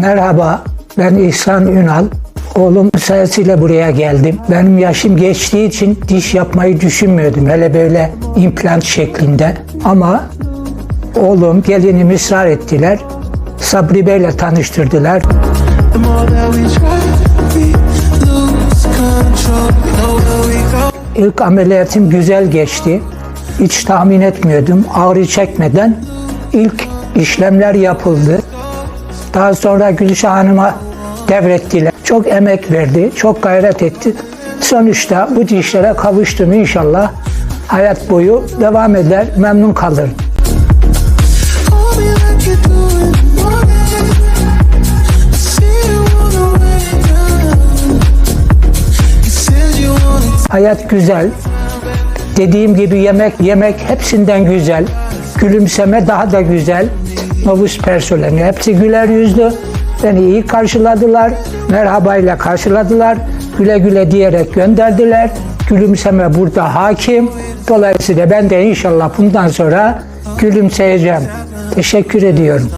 Merhaba, ben İhsan Ünal. Oğlum sayesinde buraya geldim. Benim yaşım geçtiği için diş yapmayı düşünmüyordum. Hele böyle implant şeklinde. Ama oğlum, gelinim ısrar ettiler. Sabri Bey'le tanıştırdılar. İlk ameliyatım güzel geçti. Hiç tahmin etmiyordum. Ağrı çekmeden ilk işlemler yapıldı. Daha sonra Gülşah Hanım'a devrettiler. Çok emek verdi, çok gayret etti. Sonuçta bu dişlere kavuştum inşallah. Hayat boyu devam eder, memnun kalırım. Hayat güzel. Dediğim gibi yemek yemek hepsinden güzel. Gülümseme daha da güzel. Novus personeli hepsi güler yüzlü. Beni iyi karşıladılar. Merhabayla karşıladılar. Güle güle diyerek gönderdiler. Gülümseme burada hakim. Dolayısıyla ben de inşallah bundan sonra gülümseyeceğim. Teşekkür ediyorum.